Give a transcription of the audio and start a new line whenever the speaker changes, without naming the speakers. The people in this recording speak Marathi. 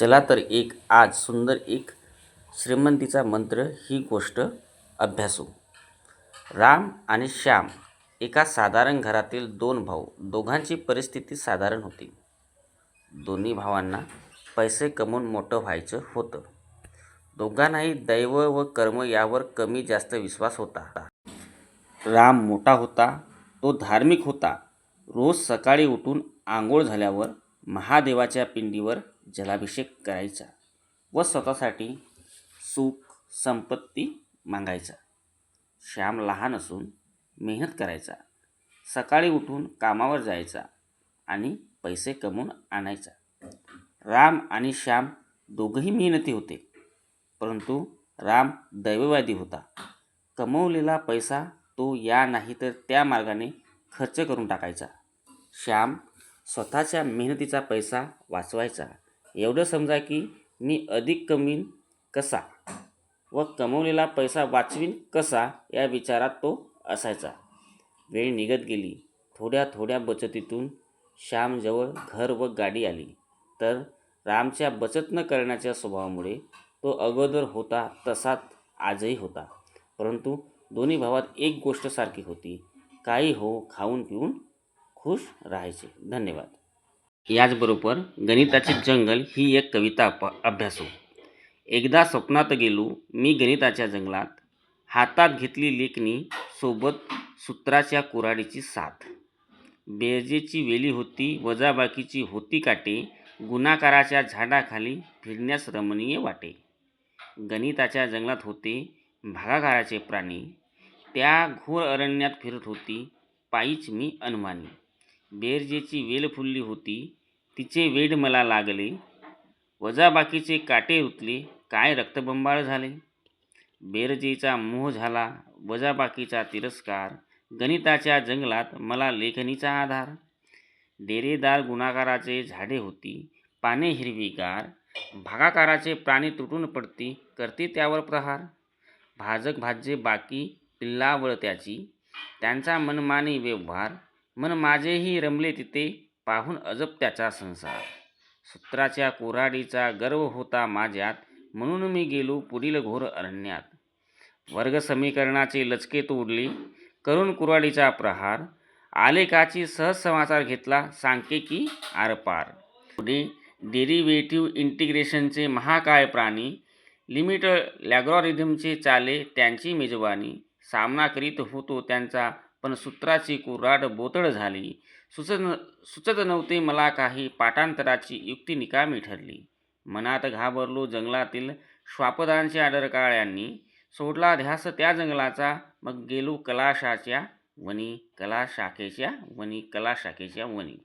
चला तर एक आज सुंदर एक श्रीमंतीचा मंत्र ही गोष्ट अभ्यासू. राम आणि श्याम एका साधारण घरातील दोन भाऊ दोघांची परिस्थिती साधारण होती. दोन्ही भावांना पैसे कमवून मोठं व्हायचं होतं. दोघांनाही दैव व कर्म यावर कमी जास्त विश्वास होता. राम मोठा होता तो धार्मिक होता. रोज सकाळी उठून आंघोळ झाल्यावर महादेवाच्या पिंडीवर जलाभिषेक करायचा व स्वतःसाठी सुख संपत्ती मागायचा. श्याम लहान असून मेहनत करायचा. सकाळी उठून कामावर जायचा आणि पैसे कमवून आणायचा. राम आणि श्याम दोघंही मेहनती होते परंतु राम दैववादी होता. कमवलेला पैसा तो या नाही तर त्या मार्गाने खर्च करून टाकायचा. श्याम स्वतःच्या मेहनतीचा पैसा वाचवायचा. एवढं समजा की मी अधिक कमीन कसा व कमवलेला पैसा वाचवीन कसा या विचारात तो असायचा. वेळ निघत गेली. थोड्या थोड्या बचतीतून श्यामजवळ घर व गाडी आली. तर रामच्या बचत न करण्याच्या स्वभावामुळे तो अगोदर होता तसाच आजही होता. परंतु दोन्ही भावात एक गोष्ट सारखी होती. काही हो खाऊन पिऊन खुश राहायचे. धन्यवाद. याचबरोबर गणिताचे जंगल ही एक कविता अप अभ्यासू हो. एकदा स्वप्नात गेलो मी गणिताच्या जंगलात. हातात घेतली लेखणी सोबत सूत्राच्या कुऱ्हाडीची साथ. बेरजेची वेली होती वजाबाकीची होती काटे गुणाकाराच्या झाडाखाली फिरण्यास रमणीय वाटे. गणिताच्या जंगलात होते भागाकाराचे प्राणी. त्या घोर अरण्यात फिरत होती पायीच मी अनुमानी. बेरजेची वेल फुलली होती. तिचे वेड मला लागले. वजाबाकीचे काटे रुतले काय रक्तबंबाळ झाले? बेरजेचा मोह झाला. वजाबाकीचा तिरस्कार. गणिताच्या जंगलात मला लेखणीचा आधार. डेरेदार गुणाकाराचे झाडे होती. पाने हिरवीगार भागाकाराचे प्राणी तुटून पडती. करते त्यावर प्रहार. भाजक भाज्ये बाकी पिल्लावळ त्याची त्यांचा मनमानी व्यवहार. मन माझेही रमले तिथे पाहून अजब त्याचा संसार. सूत्राच्या कुऱ्हाडीचा गर्व होता माझ्यात म्हणून मी गेलो पुढील घोर अरण्यात. वर्ग समीकरणाचे लचके तोडले करून कुऱ्हाडीचा प्रहार. आलेखाची सहज समाचार घेतला सांख्यिकी आरपार. पुढे डेरिव्हेटिव्ह इंटिग्रेशनचे महाकाय प्राणी लिमिट लॅग्रॉरिझमचे चाले त्यांची मेजवानी. सामना करीत होतो त्यांचा पण सूत्राची कुऱ्हाड बोतड झाली. सुचत सुचत नव्हते मला काही पाठांतराची युक्ती निकामी ठरली. मनात घाबरलो जंगलातील श्वापदांच्या आडरकाळ्यांनी सोडला ध्यास त्या जंगलाचा मग गेलो कलाशाच्या वनी कला शाखेच्या वनी कला शाखेच्या वनी